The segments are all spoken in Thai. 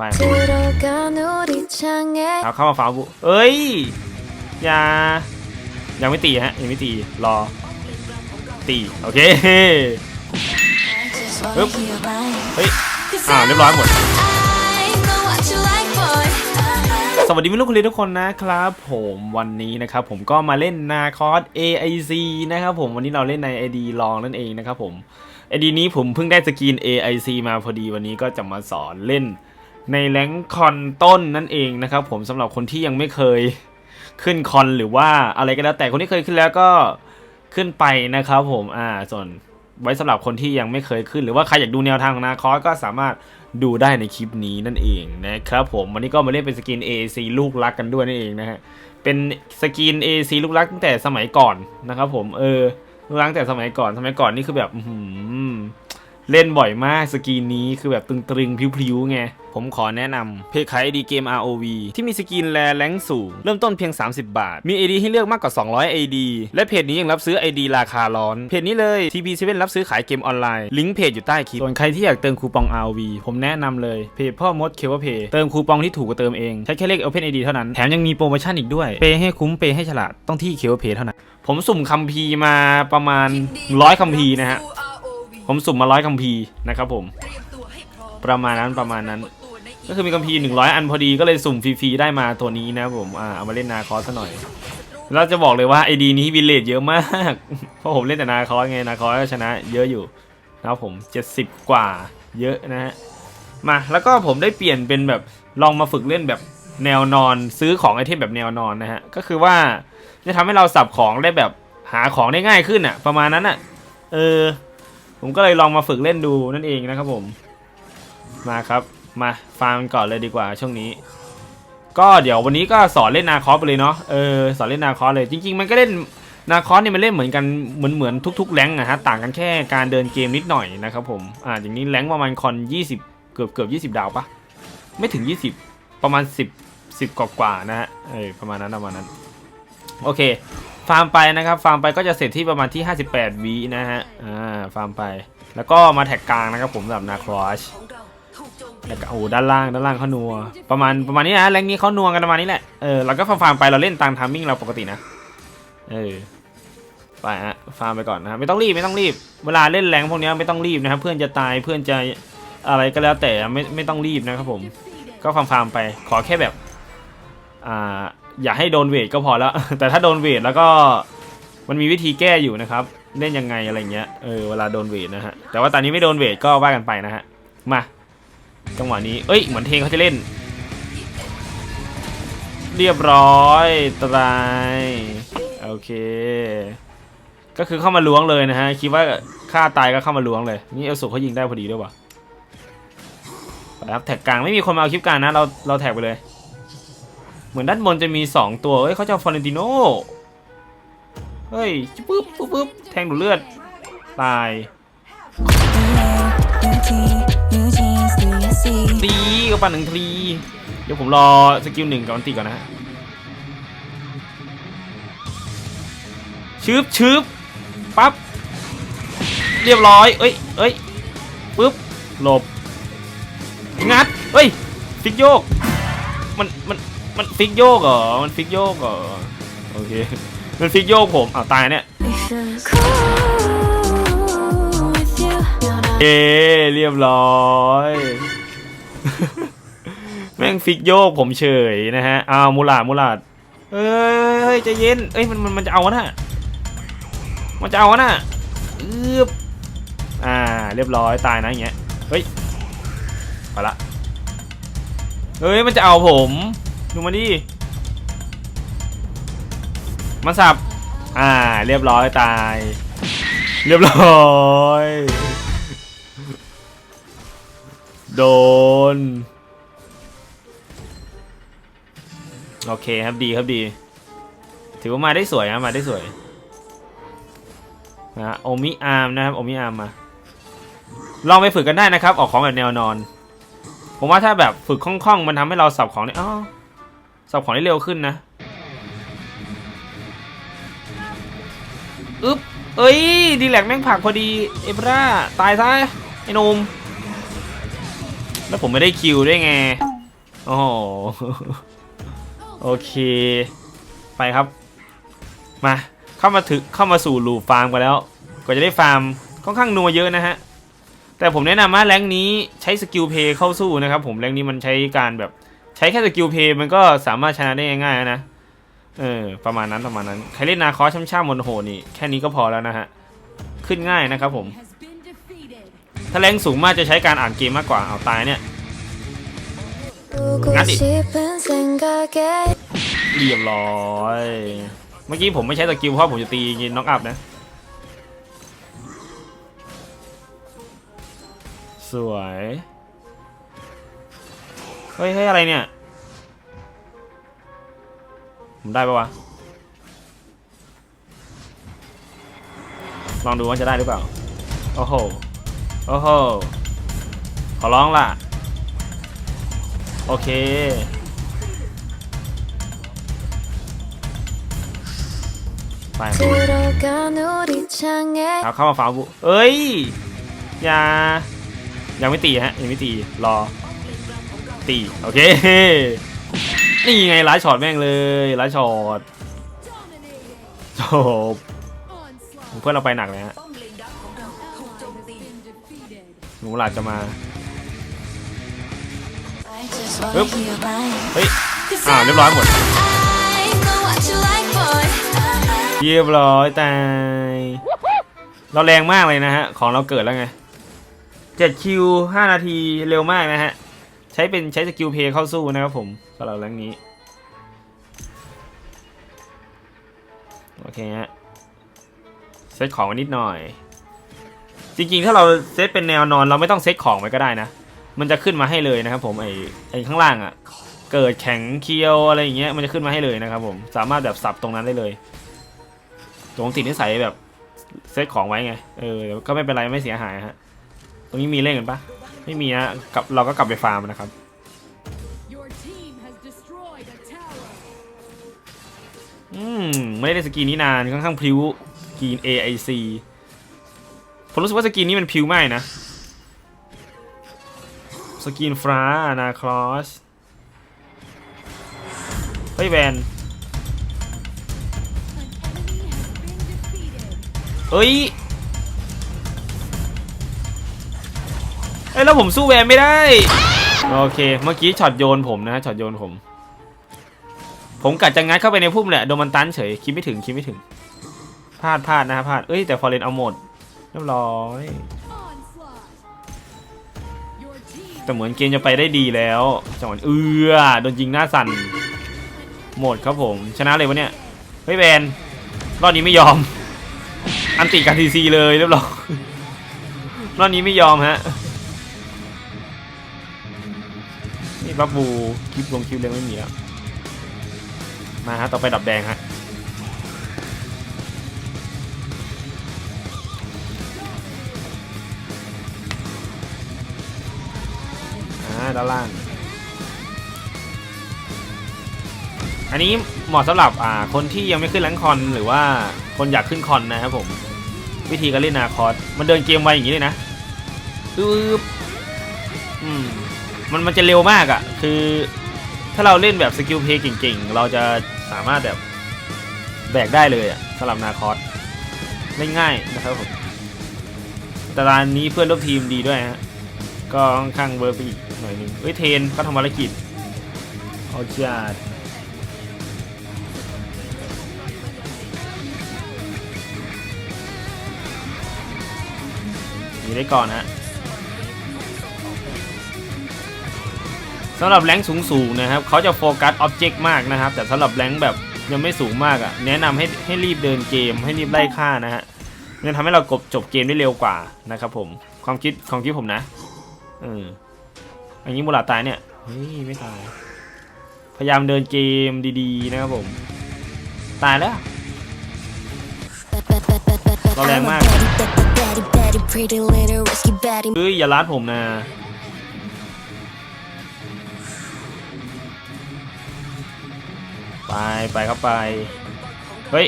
ไปเขาเข้ามาฟ้าบุเอ้ย อย่า ยังไม่ตีฮะ ยังไม่ตี รอ ตี โอเคปึ๊บเฮ้ย อ่าเรียบร้อยหมดสวัสดีมิลูกคุณลิทุกคนนะครับผมวันนี้นะครับผมก็มาเล่นนาคอส AIC นะครับผมวันนี้เราเล่นใน ID ลองนั่นเองนะครับผม ID นี้ผมเพิ่งได้สกิน AIC มาพอดีวันนี้ก็จะมาสอนเล่น ในแรงค์คอนต้นนั่นเองนะครับผมสำหรับคนที่ยังไม่เคยขึ้นคอนหรือว่าอะไรก็แล้วแต่คนที่เคยขึ้นแล้วก็ขึ้นไปนะครับผมอ่าส่วนไว้สำหรับคนที่ยังไม่เคยขึ้น หรือว่าใครอยากดูแนวทางของนาคอสก็สามารถดูได้ในคลิปนี้นั่นเองนะครับผมวันนี้ก็มาเล่นเป็นสกิน AC ลูกรักกันด้วยนั่นเองนะฮะเป็นสกิน AC ลูกรักตั้งแต่สมัยก่อนนะครับผมเออลูกรักตั้งแต่สมัยก่อนสมัยก่อนนี่คือแบบอื เล่นบ่อยมากสกินนี้คือแบบตึงๆพริ้วๆไงผมขอแนะนำเพจขาย ID เกม ROV ที่มีสกินแลแรงสูง เริ่มต้นเพียง 30 บาท มี ID ให้เลือกมากกว่า 200 ID และเพจนี้ยังรับซื้อ ID ราคาร้อน เพจนี้เลย TP7 รับซื้อขายเกมออนไลน์ ลิงก์เพจอยู่ใต้คลิป ส่วนใครที่อยากเติมคูปอง ROV ผมแนะนำเลย เพจพ่อมดเคเวเพเติมคูปองที่ถูกกว่าเติมเอง ใช้แค่เลข Open ID เท่านั้น แถมยังมีโปรโมชั่นอีกด้วย เปย์ให้คุ้ม เปย์ให้ฉลาด ต้องที่เคเวเพเท่านั้น ผมสุ่มคัมภีร์มาประมาณร้อยคัมภีร์นะฮะ ผมสุ่มมาร้อยคัมภีร์นะครับผม ประมาณนั้นประมาณนั้น ก็คือมีคัมภีร์100อันพอดีก็เลยสุ่มฟรีๆได้มาตัวนี้นะผมอ่าเอามาเล่นนาคอสซะหน่อยเราจะบอกเลยว่าไอดีนี้วิลเลจเยอะมากเพราะผมเล่นแต่นาคอสไงนาคอสชนะ เยอะอยู่นะครับผม 70 กว่าเยอะนะฮะมาแล้วก็ผมได้เปลี่ยนเป็นแบบลองมาฝึกเล่นแบบแนวนอนซื้อของไอเทมแบบแนวนอนนะฮะก็คือว่าจะทำให้เราสับของได้แบบหาของได้ง่ายขึ้นอะ ประมาณนั้นอะเออ ผมก็เลยลองมาฝึกเล่นดูนั่นเองนะครับผม มาครับมาฟาร์มก่อนเลยดีกว่าช่วงนี้ ก็เดี๋ยววันนี้ก็สอนเล่นนาคอสไปเลยเนาะเออสอนเล่นนาคอสเลย จริง ๆ มันก็เล่นนาคอสเนี่ยมันเล่นเหมือนกันเหมือนเหมือนทุกๆแรงค์อะฮะต่างกันแค่การเดินเกมนิดหน่อยนะครับผมอ่าอย่างนี้แรงประมาณคอน20 เกือบเกือบ20 ดาวปะไม่ถึง 20 ประมาณ 10 10กว่ากว่านะฮะเออประมาณนั้นประมาณนั้นโอเค ฟาร์มไปนะครับ ฟาร์มไปก็จะเสร็จที่ประมาณที่ 58วินะฮะ อ่า ฟาร์มไป แล้วก็มาแท็กกลางนะครับผมสำหรับนาครอชแล้วก็โอ้โหด้านล่างด้านล่างเขานัว ประมาณประมาณนี้นะแรงนี้เขานัวกันประมาณนี้แหละ เออเราก็ฟาร์มฟาร์มไปเราเล่นตามทามมิ่งเราปกตินะ เออ ไปฮะ ฟาร์มไปก่อนนะครับไม่ต้องรีบไม่ต้องรีบ เวลาเล่นแรงพวกเนี้ยไม่ต้องรีบนะครับ เพื่อนจะตายเพื่อนจะอะไรก็แล้วแต่ไม่ไม่ต้องรีบนะครับผม ก็ฟาร์มฟาร์มไป ขอแค่แบบ อ่า อย่าให้โดนเวทก็พอแล้ว แต่ถ้าโดนเวทแล้วก็มันมีวิธีแก้อยู่นะครับ เล่นยังไงอะไรเงี้ยเออเวลาโดนเวทนะฮะแต่ว่าตอนนี้ไม่โดนเวทก็ว่ากันไปนะฮะมาจังหวะนี้เอ้ยเหมือนเทงเขาจะเล่น เรียบร้อยตรายโอเค ก็คือเข้ามาล้วงเลยนะฮะคิดว่าฆ่าตายก็เข้ามาล้วงเลยนี่เอลสุเขายิงได้พอดีด้วยวะไปครับแท็กกลางไม่มีคนมาเอาคลิปกลางนะเราเราแท็กไปเลย เหมือนด้านบนจะมี 2 ตัว เฮ้ยเขาจะเอาฟอเรนติโนเฮ้ยปึ๊บปึ๊บปึ๊บแทงดูเลือด ตายตีกับปันหนึ่งทีเดี๋ยวผมรอสกิลหนึ่งกับอันตีก่อนนะฮะชืบชืบปั๊บ เรียบร้อย เอ้ยเอ้ยปึ๊บ หลบ งัดเฮ้ยฟิกโยก มัน มัน มันฟิกโยกเหรอ มันฟิกโยกเหรอ โอเค มันฟิกโยกผมอ้าวตายเนี่ย เอเรียบร้อย แม่งฟิกโยกผมเฉยนะฮะ อ้าวมูลาดมูลาดเอ้ยใจะเย็น เอ้ยมันมันมันจะเอาวะน่ะ มันจะเอาวะน่ะอึบอ่า เรียบร้อยตายนะอย่างเงี้ย เฮ้ย ไปละ เฮ้ยมันจะเอาผม ดูมาดิมันสับ อ่า เรียบร้อยตาย เรียบร้อย โดน โอเคครับดีครับดี ถือว่ามาได้สวยนะมาได้สวยนะโอมิอาร์มนะครับโอมิอาร์มมา ลองไปฝึกกันได้นะครับ ออกของแบบแนวนอน ผมว่าถ้าแบบฝึกคล่องๆ มันทำให้เราสับของได้อ๋อ สับของได้เร็วขึ้นนะอึ๊บเอ้ย ดีแลกแม่งผักพอดี เอบราตายซะไอ้นุ่มแล้วผมไม่ได้คิวด้วยไง โอ้โห โอเค ไปครับ มา เข้ามาถึงเข้ามาสู่ลูฟาร์มกันแล้ว ก็จะได้ฟาร์มค่อนข้างนัวเยอะนะฮะ แต่ผมแนะนำว่าแรงนี้ใช้สกิลเพย์เข้าสู้นะครับ ผมแรงนี้มันใช้การแบบ ช้แค่สกิลเพย์มันก็สามารถชนะได้ง่ายๆนะ เออ ประมาณนั้นประมาณนั้น ใครเล่นนาคอช่ำช่ำมนโหนี่ แค่นี้ก็พอแล้วนะฮะ ขึ้นง่ายนะครับผม ถ้าแรงสูงมากจะใช้การอ่านเกมมากกว่าเอาตายเนี่ยนัดดิเรียบร้อย เมื่อกี้ผมไม่ใช้สกิลเพราะผมจะตีน็อกอัพนะ สวย เฮ้ยอะไรเนี่ย ผมได้ปะวะ ลองดูว่าจะได้หรือเปล่า โอ้โห โอ้โห ขอร้องล่ะ โอเค ไปเขาเข้ามาฟาบุเอ้ย อย่า ยังไม่ตีฮะ ยังไม่ตี รอ ตีโอเค นี่ไงไลฟ์ช็อตแม่งเลยไลฟ์ช็อตจบเพื่อนเราไปหนักเลยฮะหนูหลาดจะมา I just wanna Yep. hear mine เฮ้ยอ่าเรียบร้อยหมดเรียบร้อยตายเราแรงมากเลยนะฮะ ของเราเกิดแล้วไง7คิว5นาทีเร็วมากนะฮะ ใช้เป็นใช้สกิลเพย์เข้าสู้นะครับผมสำหรับแรงนี้ โอเคฮะเซตของไว้นิดหน่อย จริงๆ ถ้าเราเซตเป็นแนวนอนเราไม่ต้องเซตของไว้ก็ได้นะ มันจะขึ้นมาให้เลยนะครับผมไอ้ไอ้ข้างล่างอะ่ะ เกิดแข็งเคียวอะไรอย่างเงี้ยมันจะขึ้นมาให้เลยนะครับผมสามารถแบบสับตรงนั้นได้เลยตรงติดนิสัยแบบเซตของไว้ไง เออก็ไม่เป็นไรไม่เสียหายฮะ ตรงนี้มีเล่นกันปะ ไม่มีนะกลับเราก็กลับไปฟาร์มนะครับ Your team has destroyed a tower. อืม ไม่ได้เล่นสกีนี้นานค่อนข้างพลิ้วสกีน AIC ผมรู้สึกว่าสกีนนี้มันพลิ้วมากนะ สกีนฟรานาครอสเฮ้ยแวน An enemy has been defeated. เอ้ย อ้ยแล้วผมสู้แวนไม่ได้ โอเค เมื่อกี้ช็อตโยนผมนะช็อตโยนผม ผมกัดจะงัดเข้าไปในพุ่มแหละโดนมันตันเฉยคิดไม่ถึงคิดไม่ถึงพลาดพลาดนะฮะพลาดเอ้ยแต่ฟอร์เรนเอาหมดเรียบร้อยแต่เหมือนเกมจะไปได้ดีแล้วจังหวะเอือโดนยิงหน้าสั่นหมดครับผมชนะเลยวะเนี่ยเฮ้ยแวนรอบนี้ไม่ยอม อันติกันทีซีเลยเรียบร้อยรอบนี้ไม่ยอมฮะี่บับบูคลิปลงคลิปเลยงไม่มีแล้ว มาฮะ ต่อไปดับแดงฮะอ่าด้านล่าง อันนี้เหมาะสำหรับอ่าคนที่ยังไม่ขึ้นแรงค์คอนหรือว่าคนอยากขึ้นคอนนะครับผม วิธีการเล่นนาคอสมันเดินเกมไวอย่างนี้เลยนะปึ๊บอืม มันมันจะเร็วมากอะ่ะ คือ ถ้าเราเล่นแบบสกิลเพย์เก่งๆ เราจะสามารถแบบแบกได้เลยอะ่ะสำหรับนาคอสเล่นง่ายนะครับผมแต่ตอนนี้เพื่อนร่วมทีมดีด้วยฮะก็ค่อนข้างเวิร์กไปอีกหน่อยนึงเฮ้ยเทนเขาทำภารกิจเอาจัดมีได้ก่อนฮะ สำหรับแรงค์สูงๆนะครับเขาจะโฟกัสอ็อบเจกต์มากนะครับ แต่สำหรับแรงค์แบบยังไม่สูงมากอะ่ะ แนะนำให้ให้รีบเดินเกม ให้รีบไล่ฆ่านะฮะมันจะทำให้เรากบจบเกมได้เร็วกว่านะครับผมความคิดความคิดผมนะเอออันนี้มูลาตายเนี่ยเฮ้ยไม่ตาย พยายามเดินเกมดีๆนะครับผม ตายแล้วเราแรงมาก Batty batty pretty little risky batty เฮ้ยอย่าลัดผมนะ ไปไปครับไป เฮ้ย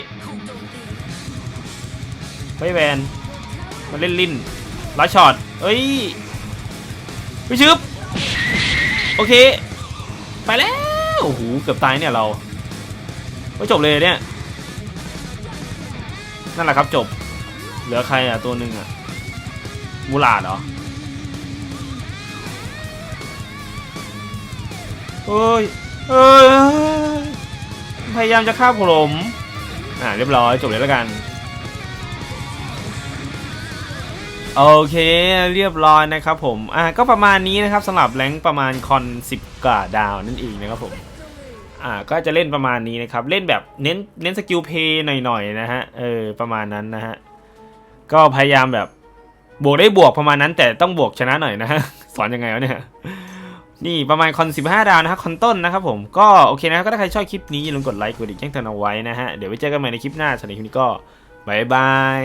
เฮ้ยแวนมาเล่นลิ้นลัดช็อตเฮ้ยไปชึบโอเค ไปแล้ว โอ้โห เกือบตายเนี่ยเราก็จบเลยเนี่ย นั่นแหละครับจบ เหลือใครอะ ตัวหนึ่งอะ มูลาดเหรอเฮ้ยเฮ้ย พยายามจะฆ่าผม อ่าเรียบร้อยจบเลยแล้วกัน โอเคเรียบร้อยนะครับผม อ่าก็ประมาณนี้นะครับสำหรับแรงประมาณคอน10กว่าดาวนั่นเองนะครับผมอ่าก็จะเล่นประมาณนี้นะครับ เล่นแบบเน้นเน้นสกิลเพย์หน่อยๆนะฮะเออประมาณนั้นนะฮะก็พยายามแบบบวกได้บวกประมาณนั้น แต่ต้องบวกชนะหน่อยนะฮะสอนยังไงวะเนี่ย นี่ประมาณคอน15 ดาวนะครับคอนต้นนะครับผมก็โอเคนะครับก็ถ้าใครชอบคลิปนี้อย่าลืมกดไลค์กดติดแจ้งเตือนเอาไว้นะฮะเดี๋ยวไว้เจอกันใหม่ในคลิปหน้าสำหรับคลิปนี้ก็บายบาย